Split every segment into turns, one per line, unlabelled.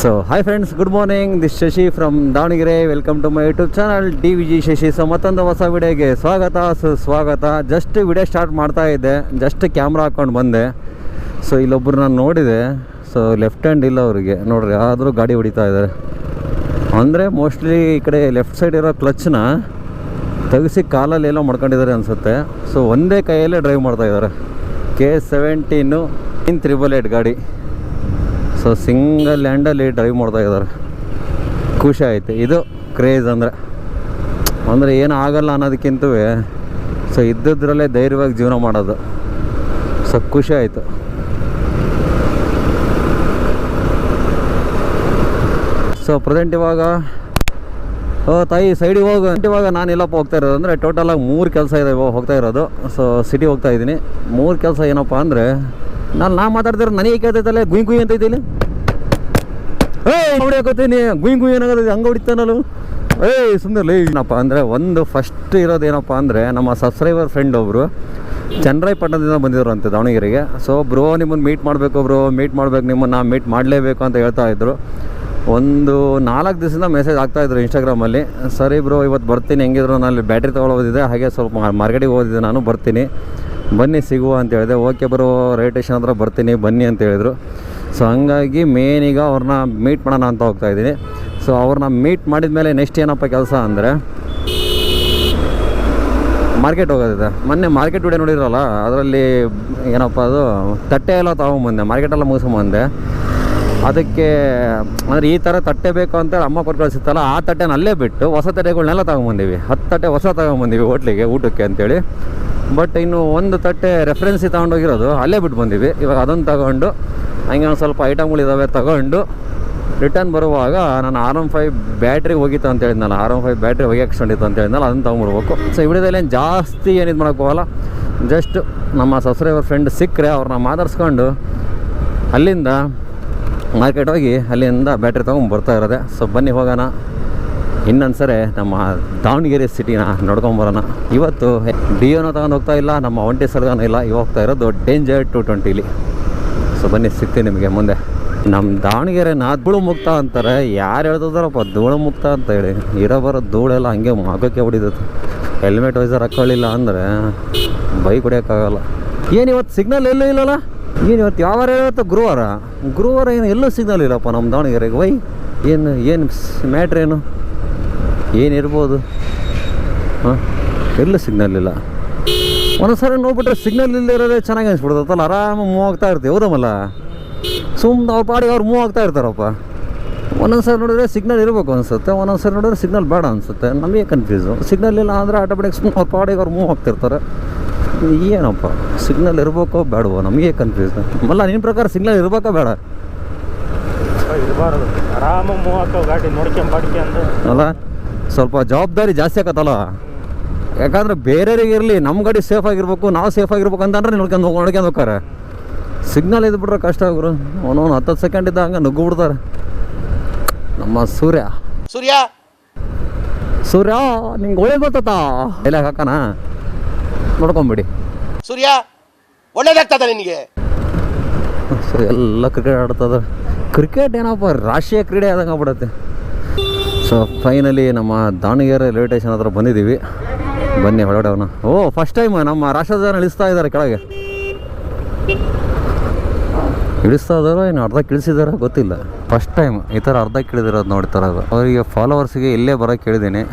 So hi friends good morning this Shashi from Davanagere welcome to my YouTube channel D V G Shashi so ಮತ್ತೊಂದು ಹೊಸ ವಿಡಿಯೋಗೆ ಸ್ವಾಗತ. ಸುಸ್ವಾಗತ just video start ಮಾಡ್ತಾ ಇದ್ದೆ. Just camera ಹಾಕ್ಕೊಂಡು ಬಂದೆ. ಸೊ ಇಲ್ಲೊಬ್ಬರು ನಾನು ನೋಡಿದೆ. ಸೊ ಲೆಫ್ಟ್ ಹ್ಯಾಂಡ್ ಇಲ್ಲ ಅವರಿಗೆ. ನೋಡ್ರಿ, ಆದರೂ ಗಾಡಿ ಹೊಡಿತಾ ಇದ್ದಾರೆ. ಅಂದರೆ ಮೋಸ್ಟ್ಲಿ ಈ ಕಡೆ ಲೆಫ್ಟ್ ಸೈಡ್ ಇರೋ ಕ್ಲಚ್ನ ತೆಗೆಸಿ ಕಾಲಲ್ಲಿ ಎಲ್ಲೋ ಮಾಡ್ಕೊಂಡಿದ್ದಾರೆ ಅನಿಸುತ್ತೆ. ಸೊ ಒಂದೇ ಕೈಯಲ್ಲೇ ಡ್ರೈವ್ ಮಾಡ್ತಾ ಇದ್ದಾರೆ. K seventeen in triple eight ಗಾಡಿ. ಸೊ ಸಿಂಗಲ್ ಹ್ಯಾಂಡಲ್ಲಿ ಡ್ರೈವ್ ಮಾಡ್ತಾ ಇದ್ದಾರೆ. ಖುಷಿ ಆಯಿತು. ಇದು ಕ್ರೇಜ್ ಅಂದರೆ. ಅಂದರೆ ಏನು ಆಗಲ್ಲ ಅನ್ನೋದಕ್ಕಿಂತ ಸೊ ಇದ್ದದ್ರಲ್ಲೇ ಧೈರ್ಯವಾಗಿ ಜೀವನ ಮಾಡೋದು. ಸೊ ಖುಷಿ ಆಯಿತು. ಸೊ ಪ್ರೆಸೆಂಟ್ ಇವಾಗ ತಾಯಿ ಸೈಡಿಗೆ ಹೋಗು. ಇವಾಗ ನಾನು ಎಲ್ಲಪ್ಪ ಹೋಗ್ತಾ ಇರೋದು ಅಂದರೆ ಟೋಟಲಾಗಿ ಮೂರು ಕೆಲಸ ಇದೆ ಹೋಗ್ತಾ ಇರೋದು. ಸೊ ಸಿಟಿ ಹೋಗ್ತಾ ಇದ್ದೀನಿ. ಮೂರು ಕೆಲಸ ಏನಪ್ಪ ಅಂದರೆ ನಾನು ನಾ ಮಾತಾಡ್ತಿರೋ ನನಗೆ ಕೇಳ್ತೈತಲ್ಲ, ಗುಯ್ ಗುಯ್ ಅಂತ ಇಲ್ಲಿ ಏಯ್ ಹೊಡಿಯಾಕೋತೀನಿ ಗುಯ್ ಗುಯ್ ಏನಾಗತ್ತೆ, ಹಂಗೆ ಹೊಡಿತಾನಲ್ಲ ಏಯ್ ಸುಂದರ್ ಏನಪ್ಪ ಅಂದರೆ, ಒಂದು ಫಸ್ಟ್ ಇರೋದು ಏನಪ್ಪ ಅಂದರೆ, ನಮ್ಮ ಸಬ್ಸ್ಕ್ರೈಬರ್ ಫ್ರೆಂಡ್ ಒಬ್ಬರು ಚನ್ನರಾಯಪಟ್ಟಣದಿಂದ ಬಂದಿದ್ರು ಅಂತ ದಾವಣಗೆರೆಗೆ. ಸೊ ಬ್ರೋ ನಿಮ್ಮನ್ನು ಮೀಟ್ ಮಾಡಬೇಕು ಬ್ರೋ ಮೀಟ್ ಮಾಡ್ಬೇಕು, ನಿಮ್ಮನ್ನು ಮೀಟ್ ಮಾಡಲೇಬೇಕು ಅಂತ ಹೇಳ್ತಾ ಇದ್ರು. ಒಂದು ನಾಲ್ಕು ದಿವಸದಿಂದ ಮೆಸೇಜ್ ಆಗ್ತಾಯಿದ್ರು ಇನ್ಸ್ಟಾಗ್ರಾಮಲ್ಲಿ ಸರಿ ಬ್ರೋ ಇವತ್ತು ಬರ್ತೀನಿ, ಹೆಂಗಿದ್ರು, ನಾನು ಬ್ಯಾಟ್ರಿ ತೊಗೊಳೋದಿದೆ, ಹಾಗೆ ಸ್ವಲ್ಪ ಮಾರ್ಗಡಿಗೆ ಹೋಗಿದ್ದೆ ನಾನು ಬರ್ತೀನಿ. ಬನ್ನಿ ಸಿಗುವ ಅಂತ ಹೇಳಿದೆ. ಓಕೆ ಬರೋ ರೈಟೇಷನ್ ಹತ್ರ ಬರ್ತೀನಿ, ಬನ್ನಿ ಅಂತ ಹೇಳಿದರು. ಸೊ ಹಂಗಾಗಿ ಈಗ ಅವ್ರನ್ನ ಮೀಟ್ ಮಾಡೋಣ ಅಂತ ಹೋಗ್ತಾ ಇದ್ದೀನಿ. ಸೊ ಅವ್ರನ್ನ ಮೀಟ್ ಮಾಡಿದ ಮೇಲೆ ನೆಕ್ಸ್ಟ್ ಏನಪ್ಪ ಕೆಲಸ ಅಂದರೆ ಮಾರ್ಕೆಟ್ ಹೋಗೋದಿದೆ. ಮೊನ್ನೆ ಮಾರ್ಕೆಟ್ ವಿಡಿಯೋ ನೋಡಿರಲ್ಲ ಅದರಲ್ಲಿ ಏನಪ್ಪ ಅದು, ತಟ್ಟೆ ಎಲ್ಲ ತಗೊಂಬಂದೆ ಮಾರ್ಕೆಟೆಲ್ಲ ಮುಗಿಸ್ಕೊಂಬಂದೆ. ಅದಕ್ಕೆ, ಅಂದರೆ ಈ ಥರ ತಟ್ಟೆ ಬೇಕು ಅಂತ ಅಮ್ಮ ಕೊಟ್ಟು ಕಳಿಸುತ್ತಲ್ಲ, ಆ ತಟ್ಟೆನ ಅಲ್ಲೇ ಬಿಟ್ಟು ಹೊಸ ತಟ್ಟೆಗಳನ್ನೆಲ್ಲ ತಗೊಂಬಂದೀವಿ. ಹತ್ತು ತಟ್ಟೆ ಹೊಸ ತಗೊಂಬಂದೀವಿ ಹೋಟ್ಲಿಗೆ, ಊಟಕ್ಕೆ ಅಂತೇಳಿ. ಬಟ್ ಇನ್ನು ಒಂದು ತಟ್ಟೆ ರೆಫರೆನ್ಸಿ ತೊಗೊಂಡೋಗಿರೋದು, ಅಲ್ಲೇ ಬಿಟ್ಟು ಬಂದೀವಿ. ಇವಾಗ ಅದನ್ನು ತಗೊಂಡು, ಹಂಗೆ ಒಂದು ಸ್ವಲ್ಪ ಐಟಮ್ಗಳಿದ್ದಾವೆ ತಗೊಂಡು ರಿಟರ್ನ್ ಬರುವಾಗ ನಾನು ಆರ್ ಎಂ ಫೈವ್ ಬ್ಯಾಟ್ರಿ ಹೋಗಿತ್ತು ಅಂತ ಹೇಳಿದ್ನಲ್ಲ ಆರ್ ಎಂ ಫೈವ್ ಬ್ಯಾಟ್ರಿ ಹೋಗಿ ಹಾಕ್ಸ್ಕೊಂಡಿತ್ತು ಅಂತ ಹೇಳಿದ್ನಲ್ಲ, ಅದನ್ನು ತೊಗೊಂಡ್ಬಿಡ್ಬೇಕು. ಸೊ ಈ ವಿಡಿಯೋದಲ್ಲಿ ಏನು ಜಾಸ್ತಿ ಏನಿದು ಮಾಡೋಕ್ಕೆ ಹೋಗಲ್ಲ. ಜಸ್ಟ್ ನಮ್ಮ ಸಬ್ಸ್ಕ್ರೈಬರ್ ಫ್ರೆಂಡ್ ಸಿಕ್ಕರೆ ಅವ್ರನ್ನ ಮಾತಾಡ್ಸ್ಕೊಂಡು ಅಲ್ಲಿಂದ ಮಾರ್ಕೆಟ್ ಹೋಗಿ ಅಲ್ಲಿಂದ ಬ್ಯಾಟ್ರಿ ತೊಗೊಂಡು ಬರ್ತಾ ಇರೋದೆ. ಸೊ ಬನ್ನಿ ಹೋಗೋಣ. ಇನ್ನೊಂದು ಸರಿ ನಮ್ಮ ದಾವಣಗೆರೆ ಸಿಟಿನ ನೋಡ್ಕೊಂಬರೋಣ ಇವತ್ತು ಡಿಯೋನ ತಗೊಂಡು ಹೋಗ್ತಾ ಇಲ್ಲ, ನಮ್ಮ ಒಂಟಿ ಸರ್ಗಾನ ಇಲ್ಲ. ಇವಾಗ ಹೋಗ್ತಾ ಇರೋದು ಡೇಂಜರ್ ಟು ಟ್ವೆಂಟಿಲಿ ಸೊ ಬನ್ನಿ, ಸಿಗ್ತೀನಿ ನಿಮಗೆ ಮುಂದೆ. ನಮ್ಮ ದಾವಣಗೆರೆ ಧೂಳು ಮುಕ್ತ ಅಂತಾರೆ. ಯಾರು ಹೇಳ್ತಿದಾರಪ್ಪ, ಧೂಳು ಮುಕ್ತ ಅಂತ ಹೇಳಿ. ಇರೋ ಬರೋ ಧೂಳೆಲ್ಲ ಹಂಗೆ ಮಗಕ್ಕೆ ಹೊಡಿದತ್ತು ಹೆಲ್ಮೆಟ್ ವೈಸರ್ ಹಾಕೊಳ್ಳಿಲ್ಲ ಅಂದರೆ ಬೈಕ್ ಹೊಡಿಯೋಕ್ಕಾಗಲ್ಲ ಏನು ಇವತ್ತು ಸಿಗ್ನಲ್ ಎಲ್ಲೂ ಇಲ್ಲಲ್ಲ? ಏನು ಇವತ್ತು ಯಾವ ವಾರ ಇವತ್ತು? ಗುರುವಾರ? ಗುರುವಾರ ಏನು ಎಲ್ಲೂ ಸಿಗ್ನಲ್ ಇಲ್ಲಪ್ಪ ನಮ್ಮ ದಾವಣಗೆರೆಗೆ. ವೈ, ಏನು ಏನು ಮ್ಯಾಟ್ರ್ ಏನು? ಏನಿರ್ಬೋದು? ಹಾಂ? ಎಲ್ಲೂ ಸಿಗ್ನಲ್ ಇಲ್ಲ. ಒಂದೊಂದು ಸರಿ ನೋಡ್ಬಿಟ್ರೆ ಸಿಗ್ನಲ್ ಇಲ್ಲದೆ ಇರೋದೇ ಚೆನ್ನಾಗಿ ಅನ್ಸ್ಬಿಡ್ತಲ್ಲ ಆರಾಮ ಮೂವ್ ಆಗ್ತಾ ಇರ್ತೀವಿ ಹೌದಮ್ಮಲ್ಲ ಸುಮ್ಮನೆ ಅವ್ರ ಪಾಡಿಗೆ ಅವ್ರು ಮೂವ್ ಆಗ್ತಾ ಇರ್ತಾರಪ್ಪ. ಒಂದೊಂದು ಸರಿ ನೋಡಿದ್ರೆ ಸಿಗ್ನಲ್ ಇರಬೇಕು ಅನಿಸುತ್ತೆ. ಒಂದೊಂದು ಸರಿ ನೋಡಿದ್ರೆ ಸಿಗ್ನಲ್ ಬೇಡ ಅನಿಸುತ್ತೆ. ನಮಗೆ ಕನ್ಫ್ಯೂಸು ಸಿಗ್ನಲ್ ಇಲ್ಲ ಅಂದರೆ ಆಟೋಮೆಟಿಕ್ ಸುಮ್ಮನೆ ಅವ್ರ ಪಾಡಿಗೆ ಅವ್ರು ಮೂವ್ ಆಗ್ತಿರ್ತಾರೆ. ಏನಪ್ಪ? ಸಿಗ್ನಲ್ ಇರಬೇಕೋ ಬೇಡವೋ? ನಮಗೆ ಕನ್ಫ್ಯೂಸ್ ಮಲ್ಲ ನಿನ್ನ ಪ್ರಕಾರ ಸಿಗ್ನಲ್ ಇರಬೇಕಾ ಬೇಡ?
ಇರಬಾರ್ದು. ಆರಾಮ ಮೂವ್ ಹಾಕೋ ಗಾಡಿ ನೋಡ್ಕೊಂಬಾಡ್ಕೆ ಅಂದ್ರೆ
ಅಲ್ಲ ಸ್ವಲ್ಪ ಜವಾಬ್ದಾರಿ ಜಾಸ್ತಿ ಆಗತ್ತಲ್ಲ ಯಾಕಂದ್ರೆ ಬೇರೆಯವ್ರಿಗೆ ಇರಲಿ ನಮ್ಮ ಗಾಡಿ ಸೇಫ್ ಆಗಿರ್ಬೇಕು ನಾವು ಸೇಫ್ ಆಗಿರ್ಬೇಕು ಅಂತಂದ್ರೆ ನೋಡ್ಕೊಂಡು ನೋಡ್ಕೊಂಡು ಹೋಗ್ತಾರೆ. ಸಿಗ್ನಲ್ ಇದ್ಬಿಟ್ರೆ ಕಷ್ಟ ಆಗ್ರು ಅವನವನು ಹತ್ತು ಸೆಕೆಂಡ್ ಇದ್ದ ಹಂಗೆ ನುಗ್ಗು ಬಿಡ್ತಾರೆ. ನಮ್ಮ ಸೂರ್ಯ.
ಸೂರ್ಯ?
ಸೂರ್ಯ ನಿಂಗೆ ಒಳ್ಳೆ ಬರ್ತತ ಎಲ್ಲ ಹಾಕಣ ನೋಡ್ಕೊಂಬಿಡಿ.
ಸೂರ್ಯ ಒಳ್ಳೇದಾಗ್ತದ ನಿನಗೆ.
ಎಲ್ಲ ಕ್ರಿಕೆಟ್ ಆಡ್ತದ. ಕ್ರಿಕೆಟ್ ಏನಪ್ಪ ರಾಷ್ಟ್ರೀಯ ಕ್ರೀಡೆ ಆದಂಗೆ ಆಗ್ಬಿಡತ್ತೆ. ಸೊ ಫೈನಲಿ ನಮ್ಮ ದಾವಣಗೆರೆ ರೈಲ್ವೆ ಸ್ಟೇಷನ್ ಹತ್ರ ಬಂದಿದ್ದೀವಿ. ಬನ್ನಿ ಹೊರಗಡೆ ಓ ಫಸ್ಟ್ ಟೈಮ್ ನಮ್ಮ ರಾಷ್ಟ್ರದ ಜನ ಇಳಿಸ್ತಾ ಇದ್ದಾರೆ ಕೆಳಗೆ. ಇಳಿಸ್ತಾ ಇದ್ದಾರೋ ಏನು ಅರ್ಧ ಇಳಿಸಿದಾರೋ ಗೊತ್ತಿಲ್ಲ. ಫಸ್ಟ್ ಟೈಮ್ ಈ ಥರ ಅರ್ಧ ಇಳಿದಿರೋದು ಅದು. ಅವರಿಗೆ ಫಾಲೋವರ್ಸಿಗೆ ಇಲ್ಲೇ ಬರೋಕ್ಕೆ ಹೇಳಿದ್ದೀನಿ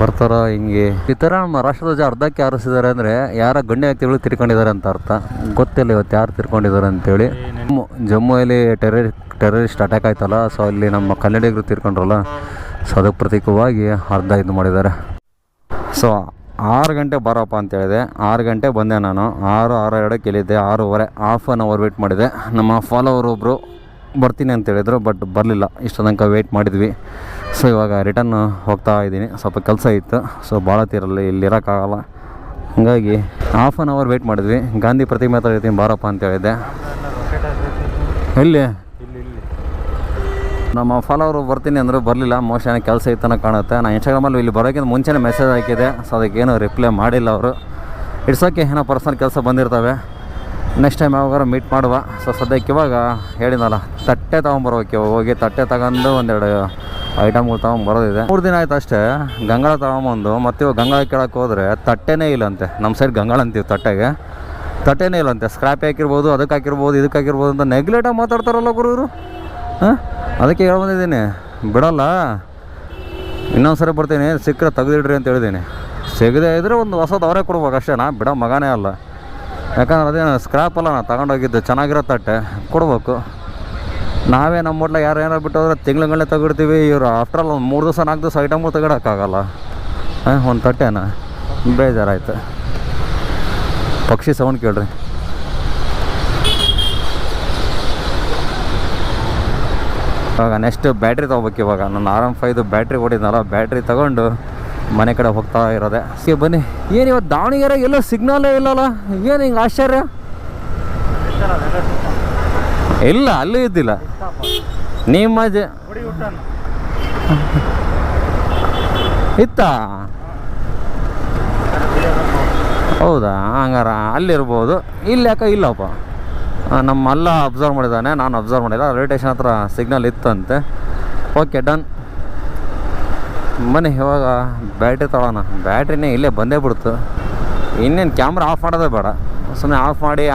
ಬರ್ತಾರ, ಹಿಂಗೆ? ಈ ಥರ ನಮ್ಮ ರಾಷ್ಟ್ರಧ್ವಜ ಅರ್ಧಕ್ಕೆ ಹಾರಿಸಿದ್ದಾರೆ ಅಂದರೆ ಯಾರ ಗಣ್ಯ ವ್ಯಕ್ತಿಗಳು ತಿರ್ಕೊಂಡಿದ್ದಾರೆ ಅಂತ ಅರ್ಥ. ಗೊತ್ತಿಲ್ಲ ಇವತ್ತು ಯಾರು ತಿರ್ಕೊಂಡಿದ್ದಾರೆ ಅಂತೇಳಿ. ಜಮ್ಮು, ಜಮ್ಮುವಲ್ಲಿ ಟೆರರಿ ಟೆರರಿಸ್ಟ್ ಅಟ್ಯಾಕ್ ಆಯ್ತಲ್ಲ ಸೊ ಅಲ್ಲಿ ನಮ್ಮ ಕನ್ನಡಿಗರು ತೀರ್ಕೊಂಡ್ರಲ್ಲ ಸೊ ಅದಕ್ಕೆ ಪ್ರತೀಕವಾಗಿ ಅರ್ಧ ಇದು ಮಾಡಿದ್ದಾರೆ. ಸೊ ಆರು ಗಂಟೆ ಬರಪ್ಪ ಅಂತ ಹೇಳಿದೆ. ಆರು ಗಂಟೆ ಬಂದೆ ನಾನು. ಆರು ಆರು ಎರಡಕ್ಕೆ ಇಲ್ಲಿದ್ದೆ ಆರೂವರೆ ಹಾಫ್ ಆನ್ ಅವರ್ ವೆಯ್ಟ್ ಮಾಡಿದೆ. ನಮ್ಮ ಫಾಲೋವರ್ ಒಬ್ಬರು ಬರ್ತೀನಿ ಅಂತ ಹೇಳಿದರು ಬಟ್ ಬರಲಿಲ್ಲ. ಇಷ್ಟು ತನಕ ವೆಯ್ಟ್ ಮಾಡಿದ್ವಿ. ಸೊ ಇವಾಗ ರಿಟರ್ನ್ ಹೋಗ್ತಾ ಇದ್ದೀನಿ. ಸ್ವಲ್ಪ ಕೆಲಸ ಇತ್ತು. ಸೊ ಭಾಳ ತೀರಲ್ಲಿ ಇಲ್ಲಿ ಇರೋಕ್ಕಾಗಲ್ಲ. ಹಾಗಾಗಿ ಹಾಫ್ ಆನ್ ಅವರ್ ವೆಯ್ಟ್ ಮಾಡಿದ್ವಿ. ಗಾಂಧಿ ಪ್ರತಿಮೆ ಹತ್ರ ಇರ್ತೀನಿ ಬಾರಪ್ಪ ಅಂತ ಹೇಳಿದ್ದೆ. ಎಲ್ಲಿ?
ಇಲ್ಲಿ ಇಲ್ಲಿ
ನಮ್ಮ ಫಾಲೋವರು ಬರ್ತೀನಿ ಅಂದರೆ ಬರಲಿಲ್ಲ. ಮೋಸ್ಟ್ ಕೆಲಸ ಇತ್ತನ ಕಾಣುತ್ತೆ. ನಾನು ಇನ್ಸ್ಟಾಗ್ರಾಮಲ್ಲಿ ಇಲ್ಲಿ ಬರೋಕ್ಕಿಂತ ಮುಂಚೆನೇ ಮೆಸೇಜ್ ಹಾಕಿದೆ. ಸೊ ಅದಕ್ಕೇನು ರಿಪ್ಲೈ ಮಾಡಿಲ್ಲ ಅವರು. ಇಟ್ಸ್ ಓಕೆ ಏನೋ ಪರ್ಸನಲ್ ಕೆಲಸ ಬಂದಿರ್ತವೆ. ನೆಕ್ಸ್ಟ್ ಟೈಮ್ ಯಾವಾಗಾರ ಮೀಟ್ ಮಾಡುವ. ಸೊ ಸದ್ಯಕ್ಕೆ ಇವಾಗ ಹೇಳಿದ್ನಲ್ಲ, ತಟ್ಟೆ ತೊಗೊಂಬರ್ಬೇಕು ಹೋಗಿ ತಟ್ಟೆ ತಗೊಂಡು ಒಂದೆರಡು ಐಟಮ್ಗಳು ತೊಗೊಂಬರೋದಿದೆ. ಮೂರು ದಿನ ಆಯ್ತು ಅಷ್ಟೇ, ಗಂಗಾಳ ತೊಗೊಂಬಂದು, ಮತ್ತೆ ಇವಾಗ ಗಂಗಾಳ ಕೇಳಕ್ಕೆ ಹೋದರೆ ತಟ್ಟೆನೇ ಇಲ್ಲಂತೆ. ನಮ್ಮ ಸೈಡ್ ಗಂಗಾಳ ಅಂತೀವಿ ತಟ್ಟೆಗೆ. ತಟ್ಟೆನೇ ಇಲ್ಲಂತೆ. ಸ್ಕ್ರಾಪ್ ಹಾಕಿರ್ಬೋದು, ಅದಕ್ಕೆ ಹಾಕಿರ್ಬೋದು, ಇದಕ್ಕೆ ಹಾಕಿರ್ಬೋದು ಅಂತ ನೆಗ್ಲೆಟಾಗಿ ಮಾತಾಡ್ತಾರಲ್ಲ ಗುರು ಇವರು. ಹಾಂ? ಅದಕ್ಕೆ ಹೇಳಿ ಬಂದಿದ್ದೀನಿ. ಬಿಡಲ್ಲ. ಇನ್ನೊಂದು ಸರಿ ಬರ್ತೀನಿ. ಸಿಕ್ಕರೆ ತೆಗೆದಿಡ್ರಿ ಅಂತ ಹೇಳಿದ್ದೀನಿ. ಸಿಗದೆ ಇದ್ದರೆ ಒಂದು ಹೊಸದು ಅವರೇ ಕೊಡ್ಬೇಕು ಅಷ್ಟೇ. ನಾ ಬಿಡೋ ಮಗನೇ ಅಲ್ಲ. ಯಾಕಂದ್ರೆ ಅದೇನು ಸ್ಕ್ರಾಪ್ ಅಲ್ಲ, ನಾ ತಗೊಂಡೋಗಿದ್ದು ಚೆನ್ನಾಗಿರೋ ತಟ್ಟೆ. ಕೊಡ್ಬೇಕು. ನಾವೇ ನಮ್ಮ ಹೋಟ್ಲ ಯಾರು ಏನಾರು ಬಿಟ್ಟು ಹೋದ್ರೆ ತಿಂಗ್ಳುಗಳೇ ತೆಗಿಡ್ತೀವಿ ಇವರು ಆಫ್ಟರ್ ಆಲ್ ಒಂದು ಮೂರು ದಿವಸ, ನಾಲ್ಕು ದಿವಸ ಐಟಮ್ಗಳು ತೆಗಿಡೋಕ್ಕಾಗಲ್ಲ ಹಾಂ, ಒಂದು ತಟ್ಟೆನ. ಬೇಜಾರಾಯ್ತು. ಪಕ್ಷಿ ಸೌಂಡ್ ಕೇಳ್ರಿ. ಇವಾಗ ನೆಕ್ಸ್ಟ್ ಬ್ಯಾಟ್ರಿ ತೊಗೋಬೇಕು ಇವಾಗ. ನಾನು ಆರ್ ಎಂ ಫೈದು ಬ್ಯಾಟ್ರಿ ಹೊಡಿದ್ನಲ್ಲ ಬ್ಯಾಟ್ರಿ ತೊಗೊಂಡು ಮನೆ ಕಡೆ ಹೋಗ್ತಾ ಇರೋದೆ. ಸಿ, ಬನ್ನಿ. ಏನು ಇವತ್ತು ದಾವಣಗೆರೆ ಎಲ್ಲೋ ಸಿಗ್ನಲ್ಲೇ ಇಲ್ಲಲ್ಲ? ಏನು ಹಿಂಗೆ ಆಶ್ಚರ್ಯ? ಇಲ್ಲ, ಅಲ್ಲೂ ಇದ್ದಿಲ್ಲ. ನಿಮ್ಮ ಇತ್ತ? ಹೌದಾ? ಹಂಗಾರ ಅಲ್ಲಿರ್ಬೋದು. ಇಲ್ಲಿ ಯಾಕೆ ಇಲ್ಲಪ್ಪ. ನಮ್ಮ ಅಲ್ಲ ಅಬ್ಸರ್ವ್ ಮಾಡಿದ್ದಾನೆ ನಾನು ಅಬ್ಸರ್ವ್ ಮಾಡಿಲ್ಲ ರೈಲ್ವೆ ಸ್ಟೇಷನ್ ಹತ್ರ ಸಿಗ್ನಲ್ ಇತ್ತಂತೆ. Okay done. ಬನ್ನಿ ಇವಾಗ ಬ್ಯಾಟ್ರಿ ತಗೊಳ್ಳೋಣ ಬ್ಯಾಟ್ರಿನೇ ಇಲ್ಲೇ ಬಂದೇ ಬಿಡ್ತು. ಇನ್ನೇನು ಕ್ಯಾಮ್ರಾ ಆಫ್ ಮಾಡೋದೇ ಬೇಡ. ಸುಮ್ಮನೆ ಆಫ್ ಮಾಡಿ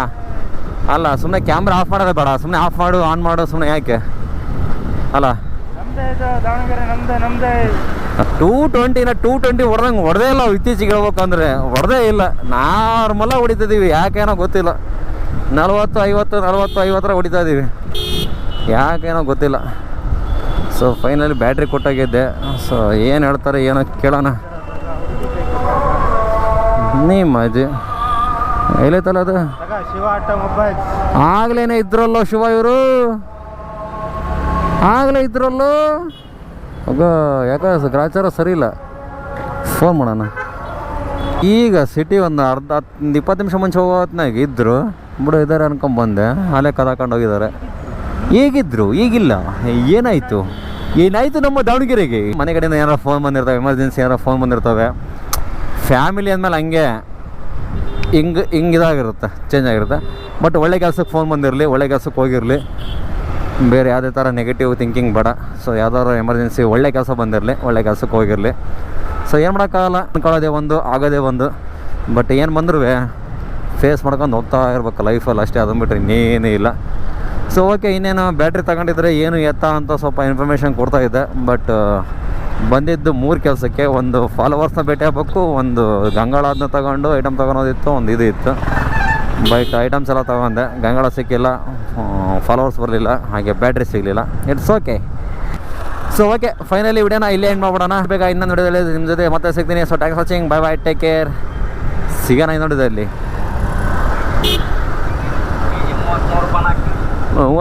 ಅಲ್ಲ ಸುಮ್ಮನೆ ಕ್ಯಾಮ್ರಾ ಆಫ್ ಮಾಡೋದೇ ಬೇಡ. ಸುಮ್ಮನೆ ಆಫ್ ಮಾಡು ಆನ್ ಮಾಡು ಸುಮ್ಮನೆ ಯಾಕೆ? ಅಲ್ಲ. ಟೂ ಟ್ವೆಂಟಿನ ಟೂ ಟ್ವೆಂಟಿ ಹೊಡೆದಂಗೆ ಹೊಡೆದೇ ಇಲ್ಲ ಇತ್ತೀಚೆಗೆ ಹೇಳ್ಬೇಕಂದ್ರೆ. ಹೊಡೆದೇ ಇಲ್ಲ. ನಾರ್ಮಲ್ಲ ಹೊಡಿತಿದ್ದೀವಿ ಯಾಕೇನೋ ಗೊತ್ತಿಲ್ಲ. ನಲ್ವತ್ತು ಐವತ್ತು, ನಲವತ್ತು ಐವತ್ತರ ಹೊಡಿತಾ ಇದ್ದೀವಿ ಯಾಕೇನೋ ಗೊತ್ತಿಲ್ಲ. ಸೊ ಫೈನಲಿ ಬ್ಯಾಟ್ರಿ ಕೊಟ್ಟಾಗಿದ್ದೆ. ಸೊ ಏನು ಹೇಳ್ತಾರೆ, ಏನೋ ಕೇಳೋಣ. ನಿಮ್ಮ ಅಜ್ಜಿ ಎಲ್ಲೈತಲ್ಲ ಅದು? ಆಗ್ಲೇನೆ ಇದ್ರಲ್ಲೋ ಶಿವ ಇವರು. ಆಗಲೇ ಇದ್ರಲ್ಲೋ. ಒಬ್ಬ ಯಾಕಂದ್ರೆ ಗ್ರಾಚಾರ ಸರಿ ಇಲ್ಲ. ಫೋನ್ ಮಾಡೋಣ. ಈಗ ಸಿಟಿ ಒಂದು ಅರ್ಧ ಹತ್ತು ಇಪ್ಪತ್ತು ನಿಮಿಷ ಮುಂಚೆ ಹೋಗೋ ಹೊತ್ತಿನಾಗ ಇದ್ದರು ಬಿಡು ಇದ್ದಾರೆ ಅನ್ಕೊಂಬಂದೆ ಅಲ್ಲೇ ಕದಾಕೊಂಡು ಹೋಗಿದ್ದಾರೆ. ಈಗಿದ್ರು ಈಗಿಲ್ಲ. ಏನಾಯಿತು? ಏನಾಯಿತು ನಮ್ಮ ದಾವಣಗೆರೆಗೆ? ಮನೆ ಕಡೆಯಿಂದ ಏನಾರು ಫೋನ್ ಬಂದಿರ್ತವೆ ಎಮರ್ಜೆನ್ಸಿ ಏನಾರು ಫೋನ್ ಬಂದಿರ್ತವೆ. ಫ್ಯಾಮಿಲಿ ಅಂದಮೇಲೆ ಹಂಗೆ ಹಿಂಗೆ ಹಿಂಗೆ ಇದಾಗಿರುತ್ತೆ ಚೇಂಜ್ ಆಗಿರುತ್ತೆ. ಬಟ್ ಒಳ್ಳೆ ಕೆಲಸಕ್ಕೆ ಫೋನ್ ಬಂದಿರಲಿ, ಒಳ್ಳೆ ಕೆಲಸಕ್ಕೆ ಹೋಗಿರಲಿ. ಬೇರೆ ಯಾವುದೇ ಥರ ನೆಗೆಟಿವ್ ಥಿಂಕಿಂಗ್ ಬೇಡ. ಸೊ ಯಾವ್ದಾದ್ರು ಎಮರ್ಜೆನ್ಸಿ ಒಳ್ಳೆ ಕೆಲಸ ಬಂದಿರಲಿ, ಒಳ್ಳೆ ಕೆಲಸಕ್ಕೆ ಹೋಗಿರಲಿ. ಸೊ ಏನು ಮಾಡೋಕ್ಕಾಗಲ್ಲ? ಅನ್ಕೊಳ್ಳೋದೇ ಒಂದು, ಆಗೋದೇ ಒಂದು. ಬಟ್ ಏನು ಬಂದ್ರೂ ಫೇಸ್ ಮಾಡ್ಕೊಂಡು ಹೋಗ್ತಾ ಇರ್ಬೇಕು ಲೈಫಲ್ಲಿ ಅಷ್ಟೇ ಅದನ್ನು ಬಿಟ್ಟರೆ ಇನ್ನೇನೂ ಇಲ್ಲ. ಸೊ ಓಕೆ ಇನ್ನೇನು ಬ್ಯಾಟ್ರಿ ತಗೊಂಡಿದ್ರೆ ಏನು ಎತ್ತ ಅಂತ ಸ್ವಲ್ಪ ಇನ್ಫಾರ್ಮೇಷನ್ ಕೊಡ್ತಾ ಇದ್ದೆ ಬಟ್ ಬಂದಿದ್ದು ಮೂರು ಕೆಲಸಕ್ಕೆ, ಒಂದು ಫಾಲೋವರ್ಸ್ನ ಭೇಟಿ ಆಗಬೇಕು, ಒಂದು ಗಂಗಾಳದನ್ನ ತಗೊಂಡು ಐಟಮ್ ತಗೊಳೋದಿತ್ತು, ಒಂದು ಇದು ಇತ್ತು. ಬೈಕ್ ಐಟಮ್ಸ್ ಎಲ್ಲ ತಗೊಂಡೆ, ಗಂಗಾಳ ಸಿಕ್ಕಿಲ್ಲ ಫಾಲೋವರ್ಸ್ ಬರಲಿಲ್ಲ, ಹಾಗೆ ಬ್ಯಾಟ್ರಿ ಸಿಗಲಿಲ್ಲ it's okay so okay finally ವಿಡಿಯೋನ ಇಲ್ಲೇ ಎಂಡ್ ಮಾಡ್ಬಿಡೋಣ. ಬೇಗ ಇನ್ನೊಂದು ವಿಡಿಯೋದಲ್ಲಿ ನಿಮ್ಮ ಜೊತೆ ಮತ್ತೆ ಸಿಗ್ತೀನಿ. So thanks watching bye bye take care ಸಿಗೋಣ ಇನ್ನೊಂದು ವಿಡಿಯೋದಲ್ಲಿ ಮೂವತ್ತು